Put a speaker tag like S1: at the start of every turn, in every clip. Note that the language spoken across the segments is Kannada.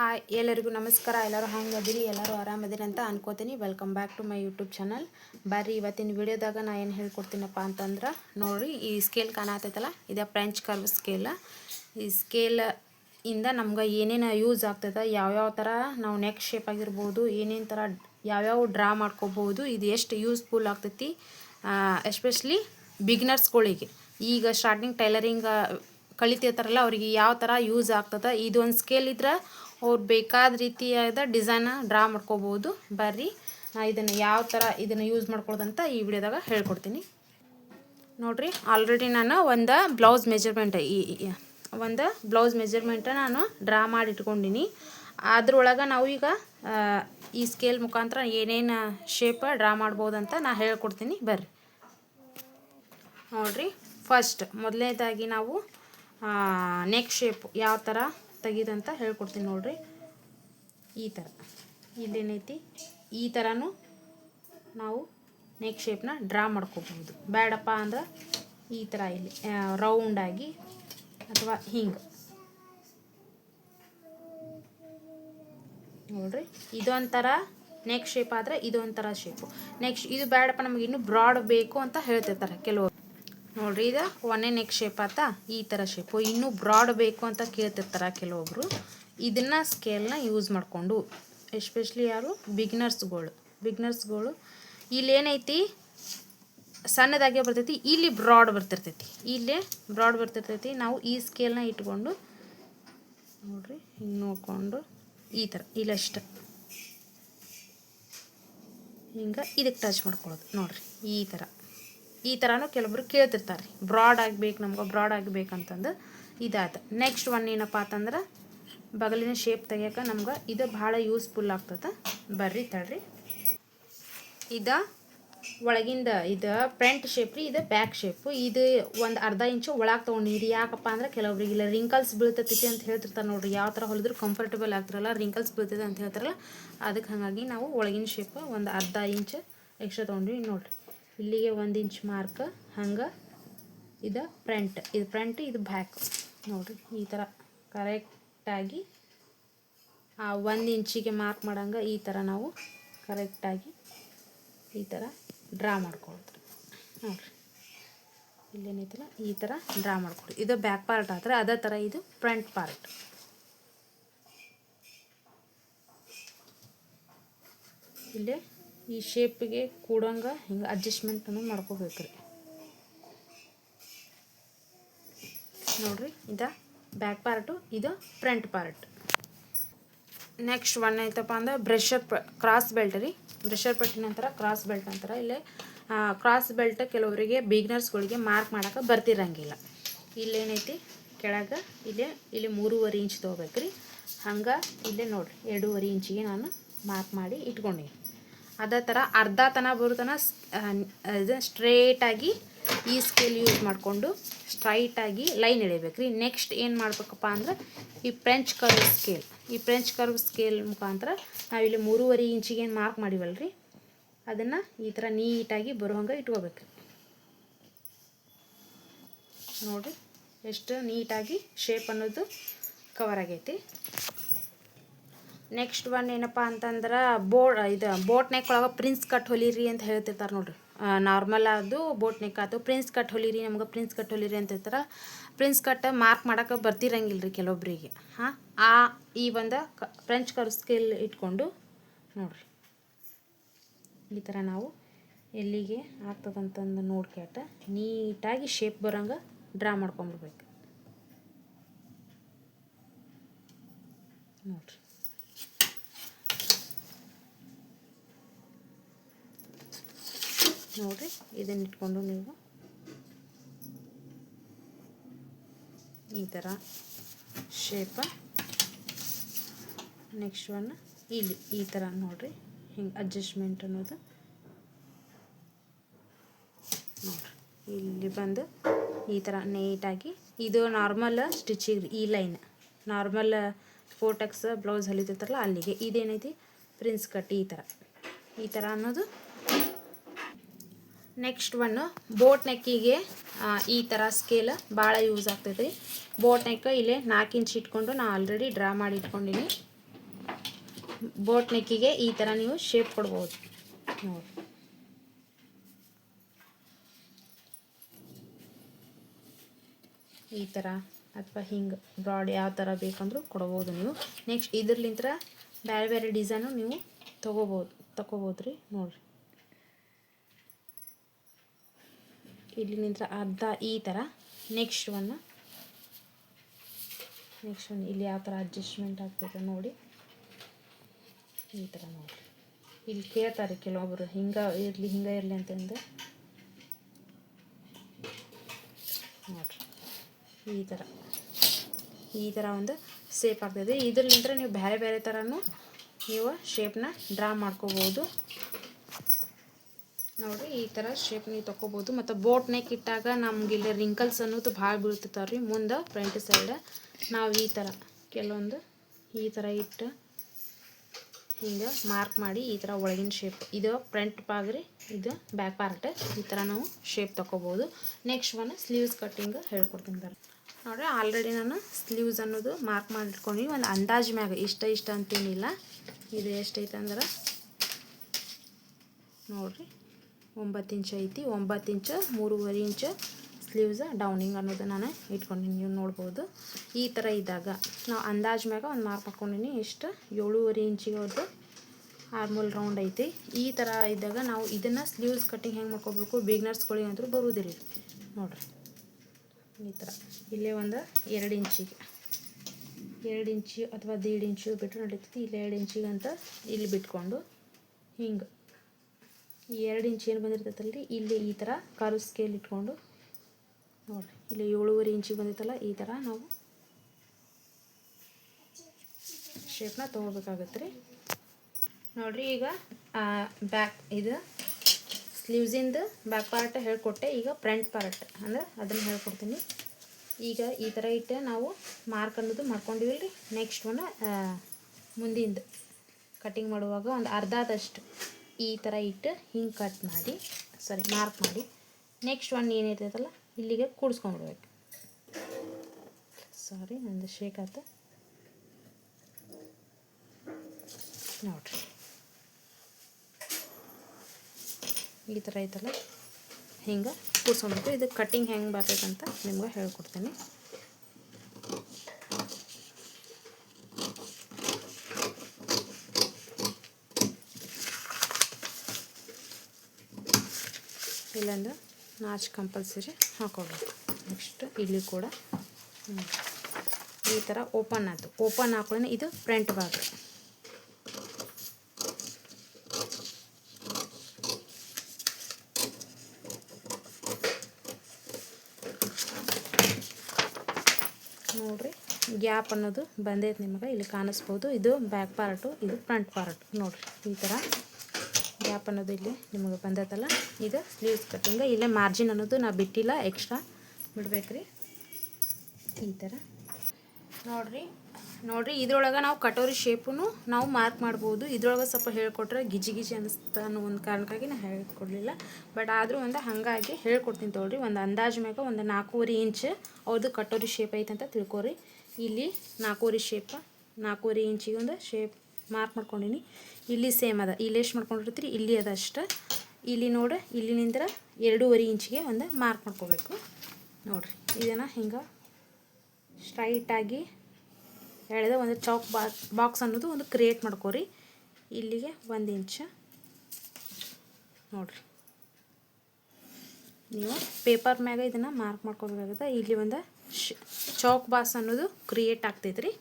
S1: ಹಾಯ್, ಎಲ್ಲರಿಗೂ ನಮಸ್ಕಾರ. ಎಲ್ಲರೂ ಹಂಗದಿರಿ ಎಲ್ಲರೂ ಆರಾಮದಿರಿ ಅಂತ ಅನ್ಕೋತೀನಿ. Welcome back to my YouTube channel ಬರ್ರಿ, ಇವತ್ತಿನ ವಿಡಿಯೋದಾಗ ನಾ ಏನು ಹೇಳ್ಕೊಡ್ತೀನಪ್ಪ ಅಂತಂದ್ರೆ, ನೋಡಿರಿ, ಈ ಸ್ಕೇಲ್ ಕಾಣತೈತಲ್ಲ? ಇದು ಫ್ರೆಂಚ್ ಕರ್ವ್ ಸ್ಕೇಲ್ ಈ ಸ್ಕೇಲ್ ಇಂದ ನಮ್ಗೆ ಏನೇನು ಯೂಸ್ ಆಗ್ತದೆ, ಯಾವ್ಯಾವ ಥರ ನಾವು ನೆಕ್ ಶೇಪ್ ಆಗಿರ್ಬೋದು, ಏನೇನು ಥರ ಯಾವ್ಯಾವ ಡ್ರಾ ಮಾಡ್ಕೋಬೋದು, ಇದು ಎಷ್ಟು ಯೂಸ್ಫುಲ್ ಆಗ್ತೈತಿ ಎಸ್ಪೆಷಲಿ ಬಿಗ್ನರ್ಸ್ಗಳಿಗೆ ಈಗ ಸ್ಟಾರ್ಟಿಂಗ್ ಟೈಲರಿಂಗ್ ಕಲಿತಿರ್ತಾರಲ್ಲ, ಅವರಿಗೆ ಯಾವ ಥರ ಯೂಸ್ ಆಗ್ತದೆ, ಇದೊಂದು ಸ್ಕೇಲ್ ಇದ್ರೆ ಅವ್ರು ಬೇಕಾದ ರೀತಿಯಾದ ಡಿಸೈನ ಡ್ರಾ ಮಾಡ್ಕೋಬೋದು. ಬರ್ರಿ. ನಾನು ಇದನ್ನು ಯಾವ ಥರ ಇದನ್ನು ಯೂಸ್ ಮಾಡ್ಕೊಳ್ಳೋದಂತ ಈ ವಿಡಿಯೋದಾಗ ಹೇಳ್ಕೊಡ್ತೀನಿ. ನೋಡ್ರಿ ಆಲ್ರೆಡಿ ನಾನು ಒಂದು ಬ್ಲೌಸ್ ಮೆಜರ್ಮೆಂಟ್ ಈ ಒಂದು ಬ್ಲೌಸ್ ಮೆಜರ್ಮೆಂಟ ನಾನು ಡ್ರಾ ಮಾಡಿ ಇಟ್ಕೊಂಡಿನಿ ಅದ್ರೊಳಗೆ ನಾವು ಈಗ ಈ ಸ್ಕೇಲ್ ಮುಖಾಂತರ ಏನೇನು ಶೇಪ್ ಡ್ರಾ ಮಾಡ್ಬೋದಂತ ನಾ ಹೇಳ್ಕೊಡ್ತೀನಿ. ಬರ್ರಿ. ನೋಡಿರಿ ಫಸ್ಟ್ ಮೊದಲನೇದಾಗಿ ನಾವು ನೆಕ್ ಶೇಪ್ ಯಾವ ಥರ ತೆಗಿದಂತ ಹೇಳ್ಕೊಡ್ತೀನಿ ನೋಡ್ರಿ. ಈ ಥರ ಇಲ್ಲೇನೈತಿ? ಈ ಥರನೂ ನಾವು ನೆಕ್ ಶೇಪ್ನ ಡ್ರಾ ಮಾಡ್ಕೋಬಹುದು. ಬೇಡಪ್ಪ ಅಂದ್ರೆ ಈ ಥರ ಇಲ್ಲಿ ರೌಂಡಾಗಿ ಅಥವಾ ಹಿಂಗೆ. ನೋಡ್ರಿ, ಇದೊಂಥರ ನೆಕ್ ಶೇಪ್ ಆದರೆ ಇದೊಂಥರ ಶೇಪು ನೆಕ್ಸ್ಟ್ ಇದು ಬೇಡಪ್ಪ ನಮಗೆ ಇನ್ನೂ ಬ್ರಾಡ್ ಬೇಕು ಅಂತ ಹೇಳ್ತಿರ್ತಾರೆ ಕೆಲವರು. ನೋಡ್ರಿ, ಇದು ಒನ್ನೆ ನೆಕ್ ಶೇಪ್ ಆತ, ಈ ಥರ ಶೇಪು ಇನ್ನೂ ಬ್ರಾಡ್ ಬೇಕು ಅಂತ ಕೇಳ್ತಿರ್ತಾರೆ ಕೆಲವೊಬ್ರು. ಇದನ್ನ ಸ್ಕೇಲ್ನ ಯೂಸ್ ಮಾಡಿಕೊಂಡು ಎಸ್ಪೆಷಲಿ ಯಾರು? ಬಿಗ್ನರ್ಸ್ಗಳು ಬಿಗ್ನರ್ಸ್ಗಳು ಇಲ್ಲಿ ಏನೈತಿ? ಸಣ್ಣದಾಗೆ ಬರ್ತೈತಿ, ಇಲ್ಲಿ ಬ್ರಾಡ್ ಬರ್ತಿರ್ತೈತಿ. ಇಲ್ಲಿ ಬ್ರಾಡ್ ಬರ್ತಿರ್ತೈತಿ. ನಾವು ಈ ಸ್ಕೇಲ್ನ ಇಟ್ಕೊಂಡು, ನೋಡ್ರಿ, ಹಿಂಗೆ ನೋಡಿಕೊಂಡು, ಈ ಥರ ಇಲ್ಲಷ್ಟ ಹಿಂಗೆ ಇದಕ್ಕೆ ಟಚ್ ಮಾಡ್ಕೊಳ್ಳೋದು, ನೋಡ್ರಿ, ಈ ಥರ ಈ ಥರನೂ ಕೆಲವೊಬ್ರು ಕೇಳ್ತಿರ್ತಾರೆ. ರೀ ಬ್ರಾಡ್ ಆಗಬೇಕು, ನಮ್ಗೆ ಬ್ರಾಡ್ ಆಗಬೇಕಂತಂದು ಇದಾಯ್ತು ನೆಕ್ಸ್ಟ್ ಒನ್ ಏನಪ್ಪ ಅಂತಂದ್ರೆ, ಬಗಲಿನ ಶೇಪ್ ತೆಗಿಯೋಕೆ ನಮ್ಗೆ ಇದು ಭಾಳ ಯೂಸ್ಫುಲ್ ಆಗ್ತದೆ. ಬರ್ರಿ ತಡ್ರಿ. ಇದು ಒಳಗಿಂದ, ಇದು ಫ್ರಂಟ್ ಶೇಪ್ ರೀ, ಇದು ಬ್ಯಾಕ್ ಶೇಪು ಇದು ಒಂದು ಅರ್ಧ ಇಂಚು ಒಳಗೆ ತೊಗೊಂಡಿರಿ ಯಾಕಪ್ಪ ಅಂದ್ರೆ ಕೆಲವೊಬ್ರಿಗೆ ಇಲ್ಲ ರಿಂಕಲ್ಸ್ ಬೀಳ್ತೈತಿ ಅಂತ ಹೇಳ್ತಿರ್ತಾರೆ ನೋಡ್ರಿ. ಯಾವ ಥರ ಹೊಲಿದ್ರು ಕಂಫರ್ಟಬಲ್ ಆಗ್ತಿರಲ್ಲ ರಿಂಕಲ್ಸ್ ಬೀಳ್ತದೆ ಅಂತ ಹೇಳ್ತಾರಲ್ಲ ಅದಕ್ಕೆ ಹಾಗಾಗಿ ನಾವು ಒಳಗಿನ ಶೇಪ್ ಒಂದು ಅರ್ಧ ಇಂಚು ಎಕ್ಸ್ಟ್ರಾ ತೊಗೊಂಡ್ವಿ ನೋಡ್ರಿ. ಇಲ್ಲಿಗೆ ಒಂದು ಇಂಚ್ ಮಾರ್ಕ್ ಹಂಗೆ ಇದು ಫ್ರಂಟ್ ಇದು ಫ್ರಂಟ್ ಇದು ಬ್ಯಾಕ್ ನೋಡಿರಿ, ಈ ಥರ ಕರೆಕ್ಟಾಗಿ ಆ ಒಂದು ಇಂಚಿಗೆ ಮಾರ್ಕ್ ಮಾಡಂಗೆ ಈ ಥರ ನಾವು ಕರೆಕ್ಟಾಗಿ ಈ ಥರ ಡ್ರಾ ಮಾಡ್ಕೊಳ್ತೀವಿ. ನೋಡಿರಿ ಇಲ್ಲೇನೈತಲ್ಲ ಈ ಥರ ಡ್ರಾ ಮಾಡ್ಕೊಡಿ. ಇದು ಬ್ಯಾಕ್ ಪಾರ್ಟ್ ಆದರೆ ಅದೇ ಥರ ಇದು ಫ್ರಂಟ್ ಪಾರ್ಟ್ ಇಲ್ಲೇ ಈ ಶೇಪಿಗೆ ಕೂಡಂಗೆ ಹಿಂಗೆ ಅಡ್ಜಸ್ಟ್ಮೆಂಟನ್ನು ಮಾಡ್ಕೋಬೇಕು ರೀ ನೋಡ್ರಿ, ಇದು ಬ್ಯಾಕ್ ಪಾರ್ಟು ಇದು ಫ್ರಂಟ್ ಪಾರ್ಟ್ ನೆಕ್ಸ್ಟ್ ಒನ್ ಐತಪ್ಪ ಅಂದ್ರೆ ಬ್ರೆಷರ್ ಕ್ರಾಸ್ ಬೆಲ್ಟ್ ರೀ. ಬ್ರೆಷರ್ ಪಟ್ಟಿನ ನಂತರ ಕ್ರಾಸ್ ಬೆಲ್ಟ್ ಅಂತಾರೆ. ಇಲ್ಲಿ ಕ್ರಾಸ್ ಬೆಲ್ಟ್ ಕೆಲವರಿಗೆ ಬಿಗ್ನರ್ಸ್ಗಳಿಗೆ ಮಾರ್ಕ್ ಮಾಡೋಕೆ ಬರ್ತಿರಂಗಿಲ್ಲ. ಇಲ್ಲೇನೈತಿ? ಕೆಳಗೆ ಇಲ್ಲೇ, ಇಲ್ಲಿ ಮೂರುವರೆ ಇಂಚ್ ತೊಗೋಬೇಕ್ರಿ. ಹಂಗೆ ಇಲ್ಲೇ ನೋಡಿರಿ, ಎರಡೂವರೆ ಇಂಚಿಗೆ ನಾನು ಮಾರ್ಕ್ ಮಾಡಿ ಇಟ್ಕೊಂಡೀನಿ. ಅದೇ ಥರ ಅರ್ಧ ತನ ಬರುತ್ತನ ಇದು ಸ್ಟ್ರೇಟಾಗಿ ಈ ಸ್ಕೇಲ್ ಯೂಸ್ ಮಾಡಿಕೊಂಡು ಸ್ಟ್ರೈಟಾಗಿ ಲೈನ್ ಎಳಿಬೇಕು ರೀ ನೆಕ್ಸ್ಟ್ ಏನು ಮಾಡಬೇಕಪ್ಪ ಅಂದ್ರೆ ಈ ಫ್ರೆಂಚ್ ಕರ್ವ್ ಸ್ಕೇಲ್ ಈ ಫ್ರೆಂಚ್ ಕರ್ವ್ ಸ್ಕೇಲ್ ಮುಖಾಂತರ ನಾವಿಲ್ಲಿ ಮೂರುವರೆ ಇಂಚಿಗೆ ಏನು ಮಾರ್ಕ್ ಮಾಡಿವಲ್ಲ ರೀ ಅದನ್ನು ಈ ಥರ ನೀಟಾಗಿ ಬರುವಂಗೆ ಇಟ್ಕೋಬೇಕು ನೋಡಿರಿ, ಎಷ್ಟು ನೀಟಾಗಿ ಶೇಪ್ ಅನ್ನೋದು ಕವರ್ ಆಗೈತಿ. ನೆಕ್ಸ್ಟ್ ಒನ್ ಏನಪ್ಪ ಅಂತಂದ್ರೆ ಬೋಟ್, ಇದು ಬೋಟ್ ನೆಕ್ ಒಳಗೆ ಪ್ರಿನ್ಸ್ ಕಟ್ ಹೊಲಿರಿ ಅಂತ ಹೇಳ್ತಿರ್ತಾರೆ ನೋಡ್ರಿ. ನಾರ್ಮಲ್ ಅದು ಬೋಟ್ ನೆಕ್ ಆಯ್ತು ಪ್ರಿನ್ಸ್ ಕಟ್ ಹೊಲಿರಿ, ನಮ್ಗೆ ಪ್ರಿನ್ಸ್ ಕಟ್ ಹೊಲಿರಿ ಅಂತ ಹೇಳ್ತಾರೆ. ಪ್ರಿನ್ಸ್ ಕಟ್ ಮಾರ್ಕ್ ಮಾಡೋಕೆ ಬರ್ತಿರಂಗಿಲ್ಲ ರೀ ಕೆಲವೊಬ್ಬರಿಗೆ ಹಾಂ, ಆ, ಈ ಒಂದು ಕ ಫ್ರೆಂಚ್ ಕರ್ ಸ್ಕೇಲ್ ಇಟ್ಕೊಂಡು ನೋಡ್ರಿ. ಈ ಥರ ನಾವು ಎಲ್ಲಿಗೆ ಆಗ್ತದಂತಂದು ನೋಡ್ಕೇಟ ನೀಟಾಗಿ ಶೇಪ್ ಬರೋಂಗೆ ಡ್ರಾ ಮಾಡ್ಕೊಂಬಿಡ್ಬೇಕು ನೋಡ್ರಿ. ನೋಡ್ರಿ, ಇದನ್ನ ಇಟ್ಕೊಂಡು ನೀವು. ಈ ಥರ ಶೇಪ ನೆಕ್ಸ್ಟ್ ಒನ್ ಇಲ್ಲಿ ಈ ಥರ ನೋಡಿರಿ, ಹಿಂಗೆ ಅಡ್ಜಸ್ಟ್ಮೆಂಟ್ ಅನ್ನೋದು. ನೋಡಿರಿ, ಇಲ್ಲಿ ಬಂದು ಈ ಥರ ನೀಟಾಗಿ ಇದು ನಾರ್ಮಲ್ ಸ್ಟಿಚಿಂಗ್ ಈ ಲೈನ್ ನಾರ್ಮಲ್ ಫೋಟಕ್ಸ್ ಬ್ಲೌಸ್ ಹೊಲಿತಿರ್ತಾರಲ್ಲ, ಅಲ್ಲಿಗೆ. ಇದೇನೈತಿ? ಪ್ರಿನ್ಸ್ ಕಟ್ ಈ ಥರ ಈ ಥರ ಅನ್ನೋದು ನೆಕ್ಸ್ಟ್ ಒನ್ನು ಬೋಟ್ ನೆಕ್ಕಿಗೆ ಈ ಥರ ಸ್ಕೇಲ್ ಭಾಳ ಯೂಸ್ ಆಗ್ತೈತೆ. ರೀ ಬೋಟ್ ನೆಕ್ ಇಲ್ಲೇ ನಾಲ್ಕು ಇಂಚ್ ಇಟ್ಕೊಂಡು ನಾ ಆಲ್ರೆಡಿ ಡ್ರಾ ಮಾಡಿ ಇಟ್ಕೊಂಡಿನಿ. ಬೋಟ್ ನೆಕ್ಕಿಗೆ ಈ ಥರ ನೀವು ಶೇಪ್ ಕೊಡ್ಬೋದು. ನೋಡಿ ಈ ಥರ ಅಥವಾ ಹಿಂಗೆ ಬ್ರಾಡ್ ಯಾವ ಥರ ಬೇಕಂದ್ರೂ ಕೊಡ್ಬೋದು ನೀವು. ನೆಕ್ಸ್ಟ್ ಇದ್ರಲಿಂತ್ರ ಬೇರೆ ಬೇರೆ ಡಿಸೈನು ನೀವು ತೊಗೋಬೋದು ತಗೋಬೋದು ರೀ ನೋಡಿರಿ. ಇಲ್ಲಿ ನಿಂತ್ರ ಅರ್ಧ ಈ ಥರ ನೆಕ್ಸ್ಟ್ ಒನ್ ನೆಕ್ಸ್ಟ್ ಒನ್ ಇಲ್ಲಿ ಯಾವ ಥರ ಅಡ್ಜಸ್ಟ್ಮೆಂಟ್ ಆಗ್ತೈತೆ ನೋಡಿ. ಈ ಥರ ನೋಡಿ. ಇಲ್ಲಿ ಕೇಳ್ತಾರೆ ಕೆಲವೊಬ್ಬರು ಹಿಂಗೆ ಇರಲಿ ಹಿಂಗೆ ಇರಲಿ ಅಂತಂದು. ನೋಡಿರಿ. ಈ ಥರ ಈ ಥರ ಒಂದು ಶೇಪ್ ಆಗ್ತದೆ. ಇದರಲ್ಲಿಂದ ನೀವು ಬೇರೆ ಬೇರೆ ಥರನೂ ನೀವು ಶೇಪ್ನ ಡ್ರಾ ಮಾಡ್ಕೋಬೋದು. ನೋಡಿರಿ ಈ ಥರ ಶೇಪ್ ನೀವು ತೊಗೋಬೋದು ಮತ್ತು ಬೋಟ್ ನೆಕ್ ಇಟ್ಟಾಗ ನಮ್ಗೆ ಇಲ್ಲಿ ರಿಂಕಲ್ಸ್ ಅನ್ನೋದು ಭಾಳ ಬೀಳ್ತಿರ್ತಾವೆ ರೀ ಮುಂದೆ ಫ್ರಂಟ್ ಸೈಡ್ ನಾವು ಈ ಥರ ಕೆಲವೊಂದು ಈ ಥರ ಇಟ್ಟು ಹಿಂಗೆ ಮಾರ್ಕ್ ಮಾಡಿ ಈ ಥರ ಒಳಗಿನ ಶೇಪ್ ಇದು ಫ್ರಂಟ್ ಪಾಗ್ರಿ ಇದು ಬ್ಯಾಕ್ ಪಾರ್ಟ್ ಈ ಥರ ನಾವು ಶೇಪ್ ತಗೋಬೋದು ನೆಕ್ಸ್ಟ್ ಒನ್ ಸ್ಲೀವ್ಸ್ ಕಟ್ಟಿಂಗ್ ಹೇಳ್ಕೊಡ್ತೀನಿ ಬರ್ರಿ ನೋಡ್ರಿ ಆಲ್ರೆಡಿ ನಾನು ಸ್ಲೀವ್ಸ್ ಅನ್ನೋದು ಮಾರ್ಕ್ ಮಾಡಿಟ್ಕೊಂಡು ಒಂದು ಅಂದಾಜು ಮ್ಯಾಗ, ಇಷ್ಟ ಇಷ್ಟ ಅಂತೇನಿಲ್ಲ. ಇದು ಎಷ್ಟೈತೆ ಅಂದ್ರೆ, ನೋಡ್ರಿ. ಒಂಬತ್ತು ಇಂಚ್ ಐತಿ, ಒಂಬತ್ತು ಇಂಚ್, ಮೂರುವರೆ ಇಂಚ್ ಸ್ಲೀವ್ಸ್ ಡೌನಿಂಗ್ ಅನ್ನೋದು ನಾನು ಇಟ್ಕೊಂಡಿನಿ, ನೀವು ನೋಡ್ಬೋದು. ಈ ಥರ ಇದ್ದಾಗ ನಾವು ಅಂದಾಜು ಮ್ಯಾಗ ಒಂದು ಮಾರ್ಕ್ ಹಾಕ್ಕೊಂಡಿನಿ ಇಷ್ಟು ಏಳುವರೆ ಇಂಚಿಗೆ ಅವ್ರದ್ದು ಆರ್ಮೂಲ್ ರೌಂಡ್ ಐತಿ. ಈ ಥರ ಇದ್ದಾಗ ನಾವು ಇದನ್ನು ಸ್ಲೀವ್ಸ್ ಕಟ್ಟಿಂಗ್ ಹೆಂಗೆ ಮಾಡ್ಕೋಬೇಕು ಬಿಗ್ನರ್ಸ್ಗಳಿಗೆ ಅಂತೂ ಬರುವುದಿಲ್ಲ ನೋಡ್ರಿ. ಈ ಥರ ಇಲ್ಲೇ ಒಂದು ಎರಡು ಇಂಚಿಗೆ. ಎರಡು ಇಂಚು ಅಥವಾ ದೇಡ್ ಇಂಚು ಬಿಟ್ಟರೆ ನಡೀತೈತಿ, ಇಲ್ಲಿ ಎರಡು ಇಂಚಿಗೆ ಅಂತ ಇಲ್ಲಿ ಬಿಟ್ಕೊಂಡು ಹಿಂಗೆ. ಎರಡು ಇಂಚ್ ಏನು ಬಂದಿರ್ತೈತಲ್ರಿ ಇಲ್ಲಿ ಈ ಥರ ಕರು ಸ್ಕೇಲ್ ಇಟ್ಕೊಂಡು ನೋಡಿರಿ. ಇಲ್ಲಿ ಏಳುವರೆ ಇಂಚಿಗೆ ಬಂದಿತ್ತಲ್ಲ, ಈ ಥರ ನಾವು ಶೇಪ್ನ ತೊಗೋಬೇಕಾಗತ್ತೆ ರೀ. ನೋಡಿರಿ ಈಗ ಬ್ಯಾಕ್ ಇದು ಸ್ಲೀವ್ಸಿಂದ ಬ್ಯಾಕ್ ಪಾರ್ಟ್ ಹೇಳ್ಕೊಟ್ಟೆ, ಈಗ ಫ್ರಂಟ್ ಪಾರ್ಟ್ ಅಂದ್ರೆ ಅದನ್ನು ಹೇಳ್ಕೊಡ್ತೀನಿ. ಈಗ ಈ ಥರ ಇಟ್ಟೆ ನಾವು ಮಾರ್ಕ್ ಅನ್ನೋದು ಮಾಡ್ಕೊಂಡಿವಿಲ್ಲ ರೀ ನೆಕ್ಸ್ಟ್ ಒನ್ ಮುಂದಿಂದ ಕಟಿಂಗ್ ಮಾಡುವಾಗ ಒಂದು ಅರ್ಧದಷ್ಟು. ಈ ಥರ ಇಟ್ಟು ಹಿಂಗೆ ಕಟ್ ಮಾಡಿ ಸಾರಿ ಮಾರ್ಕ್ ಮಾಡಿ. ನೆಕ್ಸ್ಟ್ ಒನ್ ಏನಿರ್ತೈತಲ್ಲ, ಇಲ್ಲಿಗೆ ಕೂಡಿಸ್ಕೊಂಡ್ಬಿಡ್ಬೇಕು ಸಾರಿ ನಂದು ಶೇಕ್ ಆತ. ನೋಡ್ರಿ. ಈ ಥರ ಐತಲ್ಲ, ಹಿಂಗೆ ಕೂಡ್ಸ್ಕೊಬೇಕು ಇದು ಕಟ್ಟಿಂಗ್ ಹೆಂಗೆ ಬರ್ತೈತೆ ಅಂತ ನಿಮ್ಗೆ ಹೇಳ್ಕೊಡ್ತೀನಿ. ಇಲ್ಲಂದ್ರೆ ನಾಚ್ ಕಂಪಲ್ಸರಿ ಹಾಕೋಬೇಕು. ನೆಕ್ಸ್ಟ್ ಇಲ್ಲಿ ಕೂಡ. ಈ ಥರ ಓಪನ್ ಆಯ್ತು. ಓಪನ್ ಹಾಕೊಳ್ಳಿ ಇದು ಫ್ರಂಟ್ ಭಾಗ. ನೋಡ್ರಿ, ಗ್ಯಾಪ್ ಅನ್ನೋದು ಬಂದೈತೆ ನಿಮಗೆ. ಇಲ್ಲಿ ಕಾಣಿಸ್ಬೋದು. ಇದು ಬ್ಯಾಕ್ ಪಾರ್ಟು, ಇದು ಫ್ರಂಟ್ ಪಾರ್ಟ್. ನೋಡ್ರಿ, ಈ ಥರ ಗ್ಯಾಪ್ ಅನ್ನೋದು ಇಲ್ಲಿ ನಿಮಗೆ ಬಂದೈತಲ್ಲ ಇದು ಸ್ಲೀವ್ಸ್ ಕಟ್ಟಿಂಗ ಇಲ್ಲೇ ಮಾರ್ಜಿನ್ ಅನ್ನೋದು ನಾ ಬಿಟ್ಟಿಲ್ಲ ಎಕ್ಸ್ಟ್ರಾ ಬಿಡ್ಬೇಕ್ರಿ. ಈ ಥರ. ನೋಡ್ರಿ ನೋಡ್ರಿ, ಇದ್ರೊಳಗೆ ನಾವು ಕಟೋರಿ ಶೇಪನ್ನು ನಾವು ಮಾರ್ಕ್ ಮಾಡ್ಬೋದು. ಇದ್ರೊಳಗೆ ಸ್ವಲ್ಪ ಹೇಳ್ಕೊಟ್ರೆ ಗಿಜಿ ಗಿಜಿ ಅನಿಸ್ತಾ ಅನ್ನೋ ಒಂದು ಕಾರಣಕ್ಕಾಗಿ ನಾನು ಹೇಳ್ಕೊಡ್ಲಿಲ್ಲ. ಬಟ್ ಆದರೂ ಒಂದು ಹಾಗಾಗಿ ಹೇಳ್ಕೊಡ್ತೀನಿ ತೊಗೊಳ್ರಿ. ಒಂದು ಅಂದಾಜು ಮ್ಯಾಗ ಒಂದು ನಾಲ್ಕೂವರೆ ಇಂಚ್ ಅವ್ರದ್ದು ಕಟೋರಿ ಶೇಪ್ ಐತೆ ಅಂತ ತಿಳ್ಕೊರಿ. ಇಲ್ಲಿ ನಾಲ್ಕೂವರೆ ಶೇಪ ನಾಲ್ಕೂವರೆ ಇಂಚಿಗೆ ಒಂದು ಶೇಪ್ ಮಾರ್ಕ್ ಮಾಡ್ಕೊಂಡಿನಿ. ಇಲ್ಲಿ ಸೇಮ್ ಅದ. ಇಲ್ಲಿ ಎಷ್ಟು ಮಾಡ್ಕೊಂಡಿರ್ತೀರಿ? ಇಲ್ಲಿ ಅದ ಅಷ್ಟ. ಇಲ್ಲಿ ನೋಡಿ ಇಲ್ಲಿನಿಂದ ಎರಡೂವರೆ ಇಂಚಿಗೆ ಒಂದು ಮಾರ್ಕ್ ಮಾಡ್ಕೋಬೇಕು. ನೋಡಿರಿ, ಇದನ್ನು ಹಿಂಗೆ ಸ್ಟ್ರೈಟಾಗಿ ಎಳೆದ ಒಂದು ಚಾಕ್ ಬಾ ಬಾಕ್ಸ್ ಅನ್ನೋದು ಒಂದು ಕ್ರಿಯೇಟ್ ಮಾಡ್ಕೋರಿ. ಇಲ್ಲಿಗೆ ಒಂದು ಇಂಚ. ನೋಡಿರಿ. ನೀವು ಪೇಪರ್ ಮ್ಯಾಗ ಇದನ್ನು ಮಾರ್ಕ್ ಮಾಡ್ಕೋಬೇಕಾಗುತ್ತೆ. ಇಲ್ಲಿ ಒಂದು ಶ್ ಚೌಕ್ ಬಾಕ್ಸ್ ಅನ್ನೋದು ಕ್ರಿಯೇಟ್ ಆಗ್ತೈತೆ ರೀ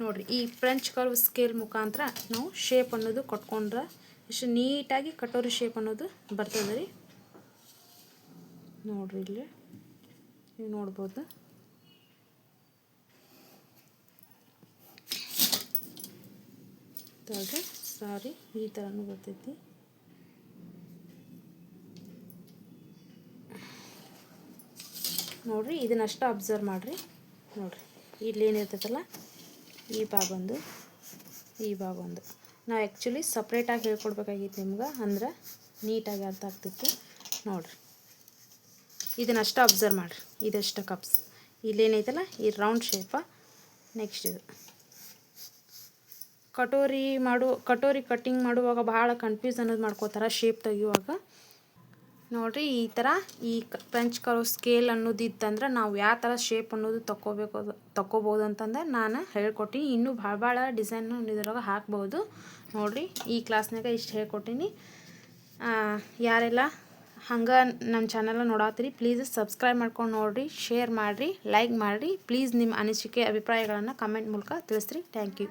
S1: ನೋಡಿರಿ, ಈ ಫ್ರೆಂಚ್ ಕರ್ವ್ ಸ್ಕೇಲ್ ಮುಖಾಂತರ ನಾವು ಶೇಪ್ ಅನ್ನೋದು ಕಟ್ಕೊಂಡ್ರೆ ಇಷ್ಟು ನೀಟಾಗಿ ಕಟೋರಿ ಶೇಪ್ ಅನ್ನೋದು ಬರ್ತದೆ ರೀ. ನೋಡಿರಿ ಇಲ್ಲಿ, ನೀವು ನೋಡ್ಬೋದು. ಸಾರಿ, ಈ ಥರನೂ ಬರ್ತೈತಿ. ನೋಡ್ರಿ ಇದನ್ನಷ್ಟು ಅಬ್ಸರ್ವ್ ಮಾಡಿರಿ. ನೋಡಿರಿ, ಇಲ್ಲಿ ಏನಿರ್ತೈತಲ್ಲ ಈ ಭಾಗೊಂದು ಈ ಭಾಗೊಂದು ನಾವು ಆ್ಯಕ್ಚುಲಿ ಸಪ್ರೇಟಾಗಿ ಹೇಳ್ಕೊಡ್ಬೇಕಾಗಿತ್ತು ನಿಮ್ಗೆ, ಅಂದ್ರೆ ನೀಟಾಗಿ ಅರ್ಥ ಆಗ್ತಿತ್ತು ನೋಡ್ರಿ. ಇದನ್ನಷ್ಟು ಅಬ್ಸರ್ವ್ ಮಾಡಿರಿ, ಇದಷ್ಟು ಕಪ್ಸ್ ಇಲ್ಲೇನೈತಲ್ಲ, ಈ ರೌಂಡ್ ಶೇಪ ನೆಕ್ಸ್ಟ್ ಇದು. ಕಟೋರಿ ಮಾಡು, ಕಟೋರಿ ಕಟ್ಟಿಂಗ್ ಮಾಡುವಾಗ ಭಾಳ ಕನ್ಫ್ಯೂಸ್ ಅನ್ನೋದು ಮಾಡ್ಕೋತಾರೆ ಶೇಪ್ ತೆಗಿಯುವಾಗ. ನೋಡಿರಿ, ಈ ಥರ ಈ ಫ್ರೆಂಚ್ ಕರೋ ಸ್ಕೇಲ್ ಅನ್ನೋದು ಇತ್ತಂದ್ರೆ ನಾವು ಯಾವ ಥರ ಶೇಪ್ ಅನ್ನೋದು ತಗೋಬೇಕು ತಗೋಬೋದು ಅಂತಂದ್ರೆ ನಾನು ಹೇಳ್ಕೊಟ್ಟಿನಿ. ಇನ್ನೂ ಭಾಳ ಭಾಳ ಡಿಸೈನು ಇದ್ರೊಳಗೆ ಹಾಕ್ಬೋದು. ನೋಡಿರಿ, ಈ ಕ್ಲಾಸ್ನಾಗ ಇಷ್ಟು ಹೇಳ್ಕೊಟ್ಟಿನಿ. ಯಾರೆಲ್ಲ ಹಂಗೆ ನಮ್ಮ ಚಾನಲ್ನ ನೋಡಾತ್ತೀರಿ ಪ್ಲೀಸ್ ಸಬ್ಸ್ಕ್ರೈಬ್ ಮಾಡ್ಕೊಂಡು ನೋಡಿರಿ ಶೇರ್ ಮಾಡಿರಿ ಲೈಕ್ ಮಾಡಿರಿ. ಪ್ಲೀಸ್ ನಿಮ್ಮ ಅನಿಸಿಕೆ, ಅಭಿಪ್ರಾಯಗಳನ್ನು ಕಮೆಂಟ್ ಮೂಲಕ ತಿಳಿಸ್ರಿ. Thank you